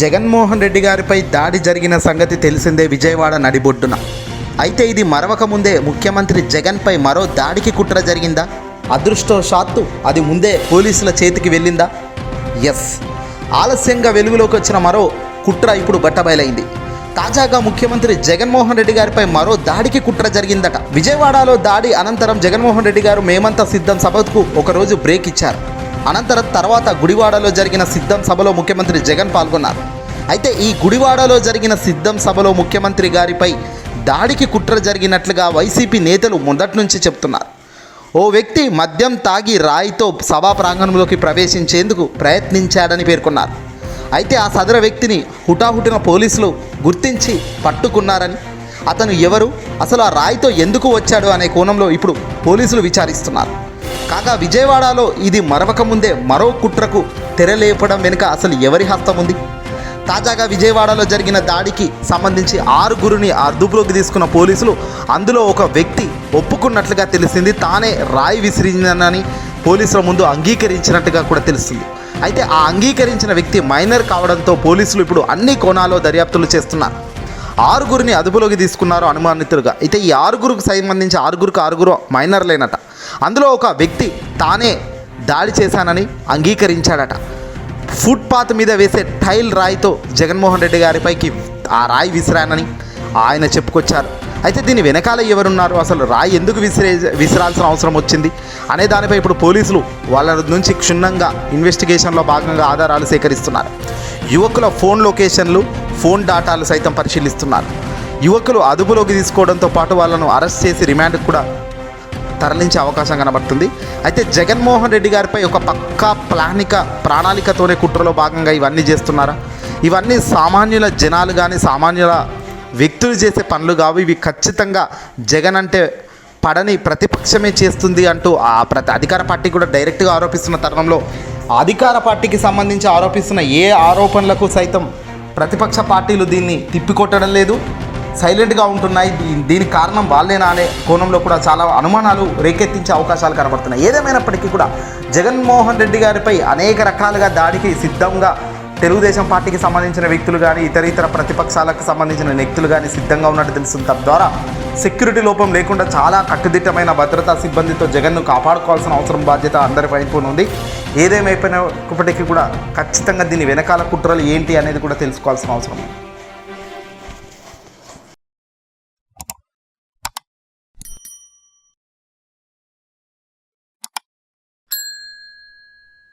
జగన్మోహన్ రెడ్డి గారిపై దాడి జరిగిన సంగతి తెలిసిందే విజయవాడ నడిబొడ్డున. అయితే ఇది మరవక ముందే ముఖ్యమంత్రి జగన్పై మరో దాడికి కుట్ర జరిగిందా? అదృష్టవశాత్తు అది ముందే పోలీసుల చేతికి వెళ్ళిందా? ఎస్. ఆలస్యంగా వెలుగులోకి వచ్చిన మరో కుట్ర ఇప్పుడు బట్టబయలైంది. తాజాగా ముఖ్యమంత్రి జగన్మోహన్ రెడ్డి గారిపై మరో దాడికి కుట్ర జరిగిందట. విజయవాడలో దాడి అనంతరం జగన్మోహన్ రెడ్డి గారు మేమంతా సిద్ధం సభకు ఒకరోజు బ్రేక్ ఇచ్చారు. అనంతరం తర్వాత గుడివాడలో జరిగిన సిద్ధం సభలో ముఖ్యమంత్రి జగన్ పాల్గొన్నారు. అయితే ఈ గుడివాడలో జరిగిన సిద్ధం సభలో ముఖ్యమంత్రి గారిపై దాడికి కుట్ర జరిగినట్లుగా వైసీపీ నేతలు మొదటి నుంచి చెప్తున్నారు. ఓ వ్యక్తి మద్యం తాగి రాయితో సభా ప్రాంగణంలోకి ప్రవేశించేందుకు ప్రయత్నించాడని పేర్కొన్నారు. అయితే ఆ సదర వ్యక్తిని హుటాహుటిన పోలీసులు గుర్తించి పట్టుకున్నారని అతను ఎవరు అసలు ఆ రాయితో ఎందుకు వచ్చాడు అనే కోణంలో ఇప్పుడు పోలీసులు విచారిస్తున్నారు. కాగా విజయవాడలో ఇది మరవక ముందే మరో కుట్రకు తెరలేపడం వెనుక అసలు ఎవరి హస్తం ఉంది? తాజాగా విజయవాడలో జరిగిన దాడికి సంబంధించి ఆరుగురిని అదుపులోకి తీసుకున్న పోలీసులు అందులో ఒక వ్యక్తి ఒప్పుకున్నట్లుగా తెలిసింది తానే రాయి విసిరిందనని పోలీసుల ముందు అంగీకరించినట్టుగా కూడా తెలుస్తుంది అయితే ఆ అంగీకరించిన వ్యక్తి మైనర్ కావడంతో పోలీసులు ఇప్పుడు అన్ని కోణాల్లో దర్యాప్తులు చేస్తున్నారు. ఆరుగురిని అదుపులోకి తీసుకున్నారు అనుమానితులుగా. అయితే ఈ ఆరుగురికి సంబంధించి ఆరుగురికి ఆరుగురు మైనర్లేనట. అందులో ఒక వ్యక్తి తానే దాడి చేశానని అంగీకరించాడట. ఫుట్పాత్ మీద వేసే టైల్ రాయితో జగన్మోహన్ రెడ్డి గారిపైకి ఆ రాయి విసిరానని ఆయన చెప్పుకొచ్చారు. అయితే దీని వెనకాల ఎవరున్నారు? అసలు రాయి ఎందుకు విసిరే విసిరాల్సిన అవసరం వచ్చింది? అనే దానిపై ఇప్పుడు పోలీసులు వాళ్ళ నుంచి క్షుణ్ణంగా ఇన్వెస్టిగేషన్లో భాగంగా ఆధారాలు సేకరిస్తున్నారు. యువకుల ఫోన్ లొకేషన్లు ఫోన్ డాటాలు సైతం పరిశీలిస్తున్నారు. యువకులు అదుపులోకి తీసుకోవడంతో పాటు వాళ్ళను అరెస్ట్ చేసి రిమాండ్కి కూడా తరలించే అవకాశం కనబడుతుంది. అయితే జగన్మోహన్ రెడ్డి గారిపై ఒక పక్కా ప్లానిక ప్రణాళికతోనే కుట్రలో భాగంగా ఇవన్నీ చేస్తున్నారా? ఇవన్నీ సామాన్యుల జనాలు కానీ సామాన్యుల వ్యక్తులు చేసే పనులు కావు. ఇవి ఖచ్చితంగా జగన్ అంటే పడని ప్రతిపక్షమే చేస్తుంది అంటూ ఆ ప్రతి అధికార పార్టీ కూడా డైరెక్ట్గా ఆరోపిస్తున్న తరుణంలో అధికార పార్టీకి సంబంధించి ఆరోపిస్తున్న ఏ ఆరోపణలకు సైతం ప్రతిపక్ష పార్టీలు దీన్ని తిప్పికొట్టడం లేదు. సైలెంట్గా ఉంటున్నాయి. దీ- దీనికి కారణం వాళ్ళేనా అనే కోణంలో కూడా చాలా అనుమానాలు రేకెత్తించే అవకాశాలు కనబడుతున్నాయి. ఏదేమైనప్పటికీ కూడా జగన్మోహన్ రెడ్డి గారిపై అనేక రకాలుగా దాడికి సిద్ధంగా తెలుగుదేశం పార్టీకి సంబంధించిన వ్యక్తులు కానీ ఇతర ఇతర ప్రతిపక్షాలకు సంబంధించిన వ్యక్తులు కానీ సిద్ధంగా ఉన్నట్టు తెలుస్తుంది తద్వారా సెక్యూరిటీ లోపం లేకుండా చాలా కట్టుదిట్టమైన భద్రతా సిబ్బందితో జగన్ను కాపాడుకోవాల్సిన అవసరం బాధ్యత అందరి వైపున ఉంది. ఏదేమైపోయినప్పటికీ కూడా ఖచ్చితంగా దీని వెనకాల కుట్రలు ఏంటి అనేది కూడా తెలుసుకోవాల్సిన అవసరం ఉంది.